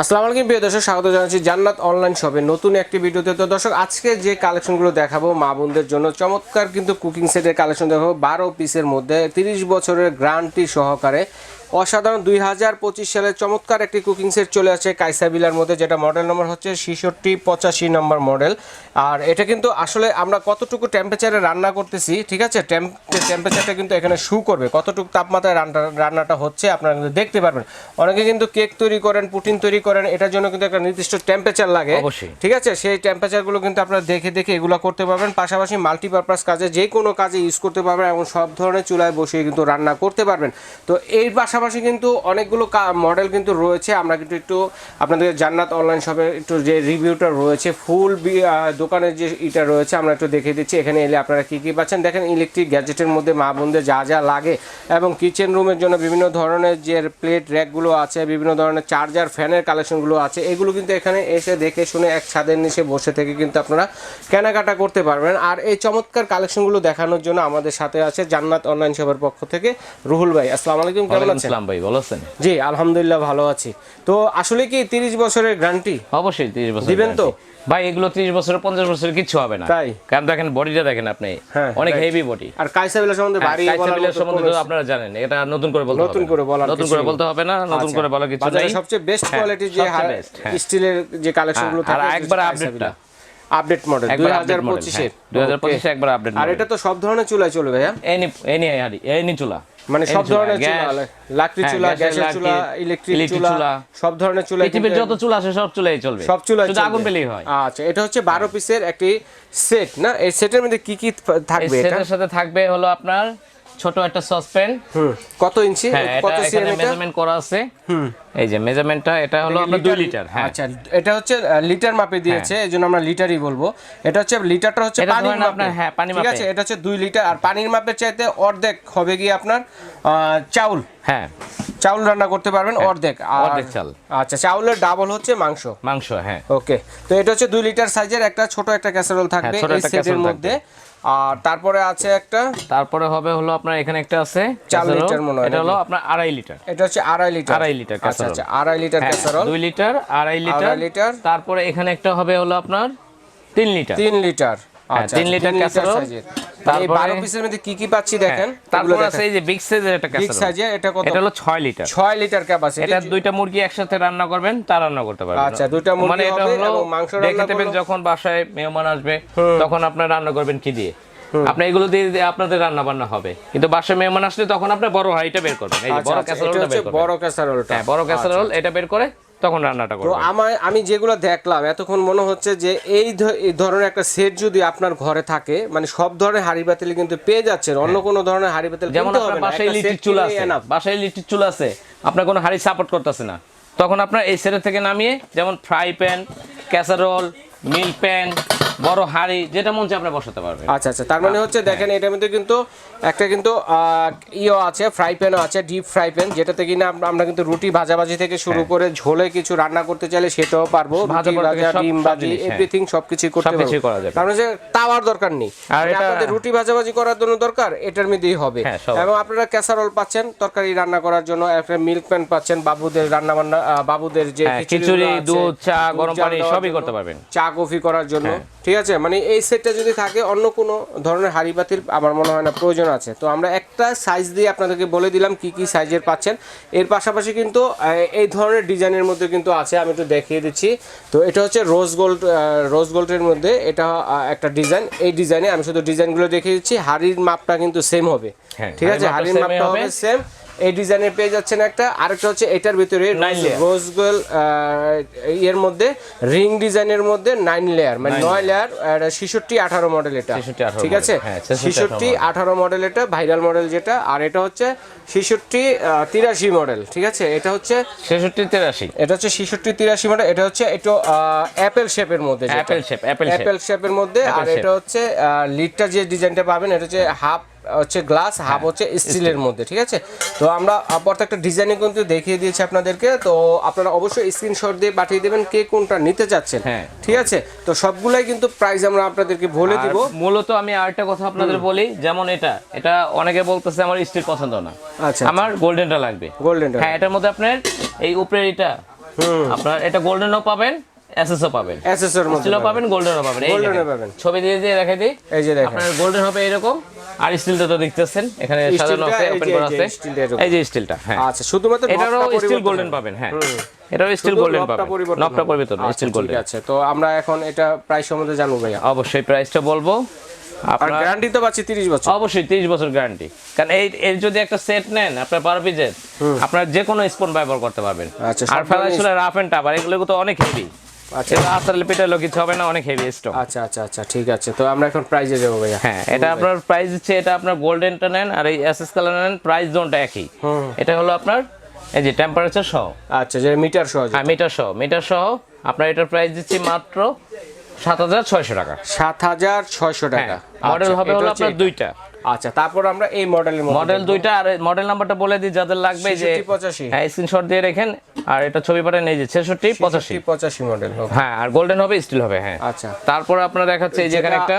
আসসালামু আলাইকুম, প্রিয় দর্শক, স্বাগত জানাচ্ছি জান্নাত অনলাইন শপে। নতুন একটি ভিডিওতে। তো দর্শক, আজকে যে কালেকশনগুলো দেখাবো মা বোনদের জন্য, চমৎকার কিন্তু কুকিং সেটের কালেকশন দেখাবো। বারো পিসের মধ্যে তিরিশ বছরের গ্রান্টি সহকারে অসাধারণ দুই হাজার পঁচিশ সালে চমৎকার একটি কুকিং সেট চলে আসে কাইসা বিলার মধ্যে যেটা মডেল নম্বর হচ্ছে ছিষট্টি পঁচাশি নম্বর মডেল আর এটা কিন্তু আসলে আমরা কতটুকু টেম্পারেচারে রান্না করতেছি ঠিক আছে? টেম্পারেচারটা কিন্তু এখানে শু করবে। কতটুকু তাপমাত্রায় রান্না রান্নাটা হচ্ছে আপনারা কিন্তু দেখতে পারবেন। অনেকে কিন্তু কেক তৈরি করেন পুটিন তৈরি করেন এটার জন্য কিন্তু একটা নির্দিষ্ট টেম্পারেচার লাগে। ঠিক আছে? সেই টেম্পারেচারগুলো কিন্তু আপনারা দেখে দেখে এগুলো করতে পারবেন। পাশাপাশি মাল্টিপারপাস কাজে যে কোনো কাজে ইউজ করতে পারবেন এবং সব ধরনের চুলায় বসিয়ে কিন্তু রান্না করতে পারবেন। তো এর পাশাপাশি কিন্তু অনেকগুলো মডেল কিন্তু রয়েছে। আমরা কিন্তু একটু আপনাদের জান্নাত অনলাইন শপে একটু যে রিভিউটা রয়েছে ফুল দোকানের যে ইটা রয়েছে আমরা একটু দেখে দিচ্ছি। এখানে এলে আপনারা কী কী পাচ্ছেন? দেখেন ইলেকট্রিক গ্যাজেটের মধ্যে মা বোনদের যা যা লাগে এবং কিচেন রুমের জন্য বিভিন্ন ধরনের যে প্লেট র্যাকগুলো আছে বিভিন্ন ধরনের চার্জার ফ্যানের কালেকশনগুলো আছে এগুলো কিন্তু এখানে এসে দেখে শুনে এক ছাদের নিচে বসে থেকে কিন্তু আপনারা কেনাকাটা করতে পারবেন। আর এই চমৎকার কালেকশনগুলো দেখানোর জন্য আমাদের সাথে আছে জান্নাত অনলাইন শপের পক্ষ থেকে রুহুল ভাই। আসসালামু আলাইকুম কেমন আছেন? আসসালাম ভাই ভালো আছেন? জি আলহামদুলিল্লাহ ভালো আছি। তো আসলে কি তিরিশ বছরের গ্যারান্টি? অবশ্যই তিরিশ বছর দিবেন তো? ভাই এগুলো তিরিশ বছর পঞ্চাশ বছরের কিছু হবে না। তাই? কারণ দেখেন বডিটা দেখেন আপনি। হ্যাঁ, অনেক হেভি বডি আর কাইসাবিলা সম্বন্ধে বাড়ি বলার মতো সম্বন্ধে তো আপনারা জানেন এটা নতুন করে বলতে নতুন করে না। বলার নতুন করে বলতে হবে না নতুন আচ্ছা। করে বলার কিছু বাজারে সবচেয়ে বেস্ট হ্যাঁ, কোয়ালিটির যে হ্যাঁ। স্টিলের যে কালেকশনগুলো হ্যাঁ, আর একবার আপডেটটা আপডেট মডেল একবার দুই আপডেট হাজার মডেল পঁচিশের। দুই হাজার পঁচিশে একবার আপডেট আর এটা তো সব ধরনের চুলায় চলবে ভাইয়া? এনি এনি হাড়ি এনি চুলা। মানে সব ধরনের চুলা লাকড়ি হ্যাঁ, চুলা গ্যাসের চুলা ইলেকট্রিক চুলা। সব ধরনের চুলা পৃথিবীর যত চুলা আছে সব চুলাই চলবে। সব চুলা শুধু আগুন পেলেই হয়। আচ্ছা এটা হচ্ছে বারো পিসের একটি সেট না? এই সেটের মধ্যে কি কি থাকবে এটা? সেটের সাথে থাকবে হলো আপনার ছোট একটা সসপ্যান। কত ইঞ্চি? হ্যাঁ কত সিএম মেজারমেন্ট করা আছে। এই যে মেজারমেন্টটা এটা হলো আপনার 2 লিটার হ্যাঁ। আচ্ছা এটা হচ্ছে লিটার মাপে দিয়েছে এই জন্য আমরা লিটারই বলব। এটা হচ্ছে লিটারটা হচ্ছে পানির মাপে। আপনার, হ্যাঁ, পানির ঠিক আছে? এটা হচ্ছে দুই লিটার আর পানির মাপের চাইতে অর্ধেক হবে গিয়ে আপনার চাউল। হ্যাঁ। চাউল রান্না করতে পারবেন অর্ধেক আর অর্ধেক চাল। আচ্ছা চাউলের ডাবল হচ্ছে মাংস। মাংস হ্যাঁ। ওকে তো এটা হচ্ছে দুই লিটার সাইজের একটা ছোট একটা ক্যাসারোল থাকবে হ্যাঁ, এই সেটের মধ্যে। আর তারপরে আছে একটা তারপরে হবে হলো আপনার এখানে একটা আছে 4 লিটার মনে হয় এটা হলো আপনার আড়াই লিটার। এটা হচ্ছে আড়াই লিটার। আড়াই লিটার আচ্ছা আচ্ছা আড়াই লিটার ক্যাসারল ক্যাসারোল দুই লিটার আড়াই লিটার আড়াই লিটার। তারপরে এখানে একটা হবে হলো আপনার 3 লিটার। 3 লিটার। হ্যাঁ, আচ্ছা আচ্ছা, লিটার তারপরে- বারো পিসের মধ্যে কি কি পাচ্ছি দেখেন? তারপর আছে এই যে বিগ সাইজের একটা বিগ ক্যাসারোল এটা কত? এটা হলো ছয় লিটার। ছয় লিটার ক্যাপাসিটি এটা দুইটা মুরগি একসাথে রান্না করবেন তা রান্না করতে পারবেন। আচ্ছা, দুইটা মুরগি মানে এটা হলো মাংস রান্না করলেও- যখন বাসায় মেহমান আসবে তখন আপনার রান্না করবেন কি দিয়ে? আপনি এগুলো দিয়ে আপনাদের রান্না বান্না হবে। কিন্তু বাসায় মেহমান আসলে তখন আপনি বড় হাঁড়িটা বের করবেন। এই আচ্ছা বড় ক্যাসারোলটা বের করবেন। বড় ক্যাসারোলটা হ্যাঁ বড় ক্যাসারোল এটা বের করে তখন রান্নাটা করব আমার আমি যেগুলো দেখলাম এতক্ষণ মনে হচ্ছে যে এই ধরনের একটা সেট যদি আপনার ঘরে থাকে মানে সব ধরনের হাড়ি বাতিল কিন্তু পেয়ে যাচ্ছে অন্য কোনো ধরনের হাড়ি বাতিল হ্যাঁ। যেমন আপনার বাসায় লিটির চুল আছে। বাসায় ইলেকট্রিক চুলা আছে আপনার কোনো হাড়ি সাপোর্ট করতেছে না তখন আপনার এই সেটের থেকে নামিয়ে যেমন fry pan casserole milk pan বড় হাঁড়ি যেটা মন চায় আপনি বসাতে পারবেন আচ্ছা আচ্ছা তার মানে হচ্ছে দেখেন এটার মধ্যে কিন্তু একটা কিন্তু ইও আছে ফ্রাই প্যানও আছে ডিপ ফ্রাই প্যান যেটাতে কিনা আম- আমরা কিন্তু রুটি ভাজাভাজি থেকে শুরু করে ঝোলে কিছু রান্না করতে চাইলে সেটাও পারব হ্যাঁ। ভাজা ভাজা ডিম ভাজি জিনিস, হ্যাঁ। এভরিথিং সবকিছু করতে পারব করা যাবে। কারণ যে তাওয়ার দরকার নেই আর মানে এটা- আপনাদের রুটি ভাজাভাজি করার জন্য দরকার এটার মধ্যেই হবে হ্যাঁ, এবং আপনারা ক্যাসারোল পাচ্ছেন তরকারি রান্না করার জন্য একটা মিল্ক প্যান পাচ্ছেন বাবুদের রান্না বান্না বাবুদের যে হ্যাঁ, খিচুড়ি, দুধ, চা, গরম পানি সবই করতে পারবেন। চা কফি করার জন্য। হ্যাঁ। ঠিক আছে? মানে এই সেটটা যদি থাকে অন্য কোনো ধরনের হাড়ি বাতিল আমার মনে হয় না প্রয়োজন আছে। তো আমরা একটা সাইজ দিয়ে আপনাদেরকে বলে দিলাম কি কি সাইজের পাচ্ছেন। এর পাশাপাশি কিন্তু এই ধরনের ডিজাইনের মধ্যে কিন্তু আছে আমি একটু দেখিয়ে দিচ্ছি। তো এটা হচ্ছে রোজ গোল্ড রোজ গোল্ডের মধ্যে এটা একটা ডিজাইন এই ডিজাইনে আমি শুধু ডিজাইনগুলো দেখিয়ে দিচ্ছি হাড়ির মাপটা কিন্তু সেম হবে। হ্যাঁ, ঠিক আছে? হাড়ির মাপটা হবে। সেম এই ডিজাইনের পেয়ে যাচ্ছেন একটা আরেকটা হচ্ছে এটার ভিতরে রোজ গোল এর মধ্যে রিং ডিজাইনের মধ্যে নাইন লেয়ার মানে নয় লেয়ার ছেষট্টি আঠারো মডেল এটা। ঠিক আছে? হ্যাঁ, 66 ছেষট্টি আঠারো মডেল এটা ভাইরাল মডেল যেটা আর এটা হচ্ছে ছেষট্টি তিরাশি মডেল ঠিক আছে? এটা হচ্ছে ছেষট্টি তেরাশি। এটা হচ্ছে ছেষট্টি তিরাশি মডেল এটা হচ্ছে একটু অ্যাপেল শেপের মধ্যে apple shape। অ্যাপেল শেপের মধ্যে আর এটা হচ্ছে লিডটা যে ডিজাইনটা পাবেন এটা হচ্ছে হাফ হচ্ছে গ্লাস হাফ হ্যাঁ, হচ্ছে স্টিলের মধ্যে ঠিক আছে? তো আমরা প্রত্যেকটা ডিজাইনে কিন্তু দেখিয়ে দিয়েছি আপনাদেরকে। তো আপনারা অবশ্যই স্ক্রিনশট দিয়ে পাঠিয়ে দেবেন কে কোনটা নিতে চাচ্ছেন হ্যাঁ। ঠিক আছে? তো সবগুলাই কিন্তু প্রাইস আমরা আপনাদেরকে বলে দিব। মূলত আমি আরেকটা কথা আপনাদের বলি যেমন এটা এটা অনেকে বলতেছে আমার স্টিল পছন্দ না। আচ্ছা আমার গোল্ডেনটা লাগবে। গোল্ডেনটা হ্যাঁ এটার মধ্যে আপনার এই উপরের এটা আপনার এটা গোল্ডেনও পাবেন এসএসও পাবেন। মধ্যে স্টিলও পাবেন। গোল্ডেনও পাবেন। Golden পাবেন। ছবি দিয়ে দিয়ে রেখে দিই। এই যে দেখেন। আপনার গোল্ডেন হবে এরকম আর স্টিলটা তো দেখতেছেন এখানে সাজানো স্টিলটা আছে ওপেন করা আছে। এই যে স্টিলটা হ্যাঁ। আচ্ছা শুধুমাত্র এটারও স্টিল গোল্ডেন পাবেন হ্যাঁ। স্টিল গোল্ডেন পাবেন। পরিবর্তন নবটা পরিবর্তন আচ্ছা, স্টিল গোল্ডেন আছে। তো আমরা এখন এটা প্রাইস সম্বন্ধে জানব ভাইয়া। অবশ্যই প্রাইসটা বলব। আপনার গ্যারান্টি তো পাচ্ছি 30 বছর। অবশ্যই তিরিশ বছর গ্যারান্টি কারণ এই এর যদি একটা সেট নেন আপনার আপনার যে কোনো স্পুন ব্যবহার করতে পারবেন। আচ্ছা, আর সব ফেলা ধরনের রাফ এন্ড টাপ আর এগুলো তো অনেক হেভি আচ্ছা এগুলো আসলে পিটালো কিছু হবে না অনেক হেভি স্টক আচ্ছা আচ্ছা আচ্ছা ঠিক আছে। তো আমরা এখন প্রাইজে যাব ভাইয়া। হ্যাঁ এটা আপনার প্রাইস দিচ্ছে এটা আপনার গোল্ডেনটা নেন আর এই এসএস কালার নেন প্রাইস জোনটা একই। এটা হলো আপনার এই যে টেম্পারেচার সহ। আচ্ছা যে মিটার সহজ হ্যাঁ মিটার সহ মিটার সহ। আপনার এটার প্রাইস দিচ্ছি মাত্র সাত হাজার ছয়শো টাকা। সাত হাজার ছয়শো টাকা। হ্যাঁ মডেল আচ্ছা, হবে হলো আপনার দুইটা। আচ্ছা তারপর আমরা এই মডেলের মডেল দুইটা আর মডেল নাম্বারটা বলে দিই যাদের লাগবে যে 66, 85 হ্যাঁ স্ক্রিনশট দিয়ে রাখেন। আর এটা ছবি পাঠান এই যে ছেষট্টি পঁচাশি। পঁচাশি মডেল হ্যাঁ আর গোল্ডেন হবে স্টিল হবে হ্যাঁ। আচ্ছা। তারপর আপনার দেখাচ্ছে এই যে এখানে একটা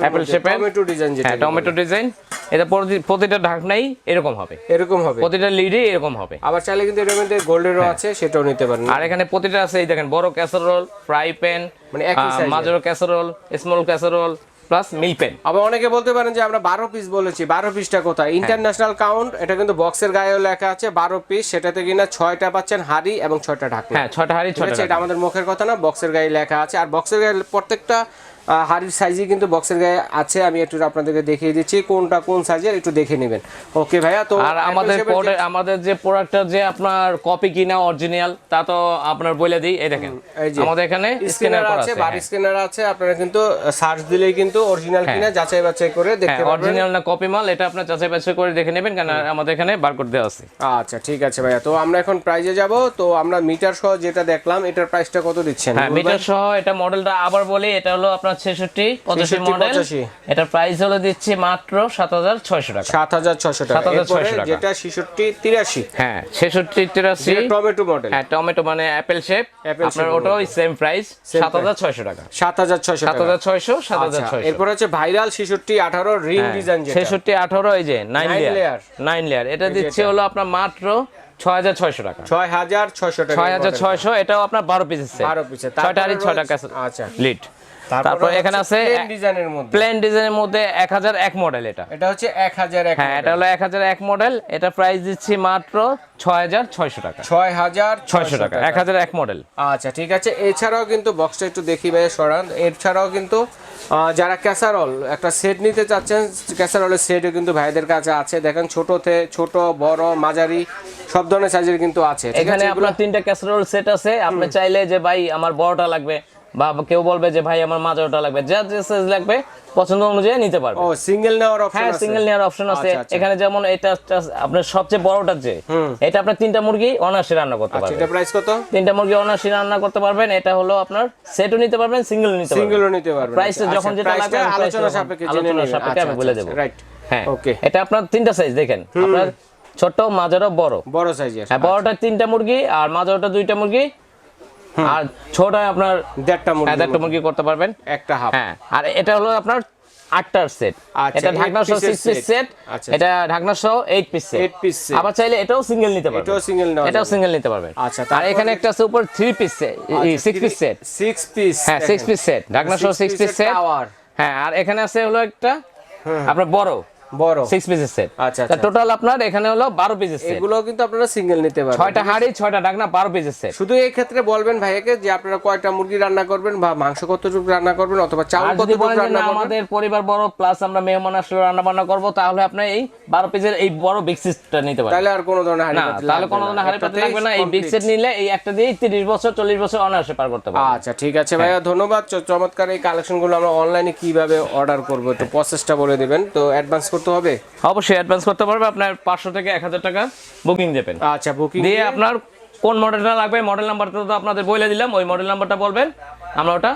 অ্যাপেল শেপের টমেটো ডিজাইন যেটা হ্যাঁ টমেটো ডিজাইন এটা প্রতি- প্রতিটা ঢাকনাই এরকম হবে। এরকম হবে। প্রতিটা লিডে এরকম হবে। আবার চাইলে কিন্তু এর মধ্যে গোল্ডেরও হ্যাঁ। আছে সেটাও নিতে পারেন। আর এখানে প্রতিটা আছে এই দেখেন বড় ক্যাসারোল ফ্রাই প্যান মানে। মাঝারো casserole small casserole plus milk pan আবার অনেকে বলতে পারেন যে আমরা বারো পিস বলেছি। বারো পিসটা কোথায়? ইন্টারন্যাশনাল কাউন্ট এটা কিন্তু বক্সের গায়েও লেখা আছে বারো পিস সেটাতে কিনা ছয়টা পাচ্ছেন হাড়ি এবং ছয়টা ঢাকনা। হ্যাঁ ছয়টা হাড়ি ছয়টা এটা আমাদের মুখের কথা না বক্সের গায়ে লেখা আছে। আর বক্সের গায়ে প্রত্যেকটা হাড়ির সাইজই কিন্তু বক্সের গায়ে আছে আমি একটু আপনাদেরকে দেখিয়ে দিচ্ছি কোনটা কোন সাইজের একটু দেখে নেবেন। ওকে ভাইয়া তো আর আমাদের আমাদের যে প্রোডাক্টটা যে আপনার কপি কিনা অরিজিনাল তা তো আপনার বলে দিই এই দেখেন। এই যে আমাদের এখানে স্ক্যানার আছে বার হ্যাঁ। স্ক্যানার আছে আপনারা কিন্তু সার্চ দিলেই কিন্তু অরিজিনাল কিনা যাচাই বাছাই করে দেখতে হ্যাঁ পারবেন। অরিজিনাল না কপি মাল এটা আপনার যাচাই বাছাই করে দেখে নেবেন কারণ আমাদের এখানে বারকোড দেওয়া আছে। আচ্ছা ঠিক আছে ভাইয়া তো আমরা এখন প্রাইজে যাব তো আমরা মিটার সহ যেটা দেখলাম এটার প্রাইসটা কত দিচ্ছেন? হ্যাঁ মিটার সহ এটা মডেলটা আবার বলি এটা হলো আপনার ছেষট্টি পঁচাশি 66, মডেল 85 এটার প্রাইস হলো দিচ্ছি মাত্র সাত হাজার ছয়শো টাকা। সাত হাজার ছশো টাকা। 7,600 এরপরে টাকা। যেটা ছেষট্টি তিরাশি। হ্যাঁ ছেষট্টি তিরাশি। টমেটো মডেল হ্যাঁ টমেটো মানে অ্যাপেল শেপ আপনার ওটাও সেম প্রাইস সাত হাজার ছয়শো টাকা। সাত হাজার ছয়শো সাত হাজার ছয়শো সাত হাজার আচ্ছা ছয়শো। এরপর হচ্ছে ভাইরাল ছেষট্টি আঠারো রিং ডিজাইন ছেষট্টি আঠারো এই যে নাইন লেয়ার নাইন লেয়ার এটা দিচ্ছে হলো আপনার মাত্র ছয় হাজার ছয়শো টাকা। ছয় হাজার ছয়শো টাকা ছয় হাজার ছয়শো এটাও আপনার বারো পিসের সেট 12 piece এর। ছয়টা তারপরে হাড়ি ছয়টা আচ্ছা। লিড তারপর এখানে আছে ডিজাইনের মধ্যে। প্লেন ডিজাইনের মধ্যে এক হাজার এক মডেল এটা। এটা হচ্ছে এক হাজার এক হ্যাঁ এটা হলো এক হাজার এক মডেল এটা প্রাইস দিচ্ছি মাত্র ছয় হাজার ছয়শো টাকা। ছয় হাজার ছয়শো টাকা এক হাজার এক মডেল আচ্ছা ঠিক আছে। এছাড়াও কিন্তু বক্সটা একটু দেখি ভাই সরান। এছাড়াও কিন্তু যারা ক্যাসারল একটা সেট নিতে চাচ্ছেন ক্যাসারলের সেটও কিন্তু ভাইদের কাছে আছে। দেখেন ছোট থেকে ছোট বড় মাঝারি সব ধরনের সাইজের কিন্তু আছে। এখানে আপনার তিনটা ক্যাসারল সেট আছে। আপনি চাইলে যে ভাই আমার বড়টা লাগবে। বা কেউ বলবে যে ভাই আমার মাঝারটা লাগবে। যা যে সাইজ লাগবে পছন্দ অনুযায়ী নিতে পারবে। ও সিঙ্গেল নেওয়ার অপশন হ্যাঁ সিঙ্গেল নেওয়ার অপশন আছে। আচ্ছা, আচ্ছা। এখানে যেমন এটা আপনার সবচেয়ে বড়টা যে এটা আপনার তিনটা মুরগি অনায়াসে রান্না করতে আচ্ছা পারবেন। এটা প্রাইস কত? তিনটা মুরগি অনায়াসে রান্না করতে পারবেন। এটা হলো আপনার সেটও নিতে পারবেন সিঙ্গেল নিতে পারবেন। সিঙ্গেলও নিতে পারবেন। প্রাইসটা যখন যেটা লাগবে আলোচনা সাপেক্ষে জেনে আলোচনা নেবেন। সাপেক্ষে আমি বলে দেবো। রাইট হ্যাঁ ওকে এটা আপনার তিনটা সাইজ দেখেন। আপনার ছোট মাঝারও বড়। বড় সাইজের হ্যাঁ বড়টা তিনটা মুরগি আর মাঝারটা দুইটা মুরগি। আর ছোট আপনার দেড়টা হ্যাঁ মুরগি একটা মুরগি করতে পারবেন। একটা হাফ। হ্যাঁ আর এটা হলো আপনার আটটার সেট। আচ্ছা, এটা ঢাকনা সহ সিক্স পিস সেট আচ্ছা, এটা ঢাকনা সহ eight piece set Eight piece set। আবার চাইলে এটাও সিঙ্গেল নিতে পারবেন। এটাও single নেওয়া এটাও সিঙ্গেল নিতে পারবেন। আচ্ছা, আর এখানে একটা আছে উপর three piece set six piece set six piece হ্যাঁ সিক্স পিস সেট ঢাকনা সহ সিক্স পিস সেট হ্যাঁ আর এখানে আছে হলো একটা আপনার বড়। বড়। সিক্স পিসের সেট আচ্ছা, আচ্ছা। টোটাল আপনার এখানে হলো বারো পিসের সেট এগুলো কিন্তু আপনারা সিঙ্গেল নিতে পারবেন। ছয়টা হাড়ি ছয়টা ঢাকনা বারো পিসের সেট শুধু এই ক্ষেত্রে বলবেন ভাইয়াকে যে আপনারা কয়টা মুরগি রান্না করবেন বা মাংস কতটুকু রান্না করবেন অথবা চাউল কতটুকু রান্না করবেন? আমাদের পরিবার বড় প্লাস আমরা মেহমান আসলে রান্না বান্না করব তাহলে আপনি এই বারো পিসের এই বড় বিগ সিটটা নিতে পারেন। তাহলে আর কোনো ধরনের হাড়ি না তাহলে কোনো ধরনের হাড়ি পাতিল লাগবে না। এই বিগ সেট নিলে এই একটা দিয়ে তিরিশ বছর চল্লিশ বছর অনায়াসে পার করতে পারবে আচ্ছা ঠিক আছে ভাইয়া ধন্যবাদ। চমৎকার এই কালেকশনগুলো আমরা অনলাইনে কীভাবে অর্ডার করব প্রসেসটা বলে দিবেন। তো অ্যাডভান্স করতে হবে? অবশ্যই অ্যাডভান্স করতে পারবে আপনার পাঁচশো থেকে এক হাজার টাকা বুকিং দেবেন। আচ্ছা বুকিং দিয়ে আপনার কোন মডেলটা লাগবে মডেল নাম্বারটা তো আপনাদের বলে দিলাম ওই মডেল নাম্বারটা বলবেন আমরা ওটা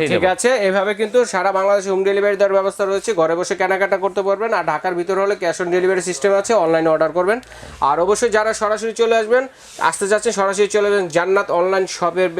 ঠিক দেবো। আছে। এভাবে কিন্তু সারা বাংলাদেশে হোম ডেলিভারি দেওয়ার ব্যবস্থা রয়েছে। ঘরে বসে কেনাকাটা করতে পারবেন আর ঢাকার ভিতরে হলে ক্যাশ অন ডেলিভারি সিস্টেম আছে অনলাইনে অর্ডার করবেন। আর অবশ্যই যারা সরাসরি চলে আসবেন আসতে যাচ্ছেন সরাসরি চলে আসবেন জান্নাত অনলাইন শপের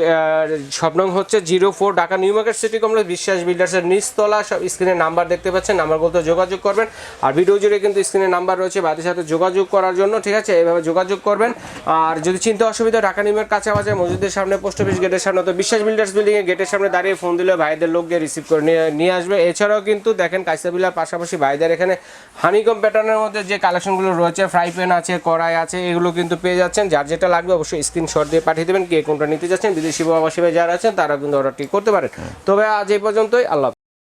শপ নং হচ্ছে zero four Dhaka New Market City Complex Biswas বিল্ডার্সের নিচতলা। সব স্ক্রিনে নাম্বার দেখতে পাচ্ছেন নাম্বারগুলোতে যোগাযোগ করবেন। আর ভিডিও জুড়ে কিন্তু স্ক্রিনে নাম্বার রয়েছে বাদের সাথে যোগাযোগ করার জন্য ঠিক আছে? এইভাবে যোগাযোগ করবেন। আর যদি চিন্তা অসুবিধা ঢাকা নিউ মার্কেট কাছাকাছি মসজিদের সামনে পোস্ট অফিস গেটের সামনে তো বিশ্বাস বিল্ডার্স বিল্ডিং এর গেটের সামনে দাঁড়িয়ে ফোন দিলে ভাইদের লোক গিয়ে রিসিভ করে নিয়ে নিয়ে আসবে। এছাড়াও কিন্তু দেখেন কাইসাবিলার পাশাপাশি ভাইদের এখানে হানিকম প্যাটার্নের মধ্যে যে কালেকশনগুলো রয়েছে ফ্রাই প্যান আছে, কড়াই আছে, এগুলো কিন্তু পেয়ে যাচ্ছেন। যার যেটা লাগবে অবশ্যই স্ক্রিনশট দিয়ে পাঠিয়ে দেবেন। কে কোনটা নিতে যাচ্ছেন বিদেশি প্রবাসী যারা আছেন তারা কিন্তু অর্ডারটি করতে পারেন। তবে আজ এই পর্যন্তই। আল্লাহ।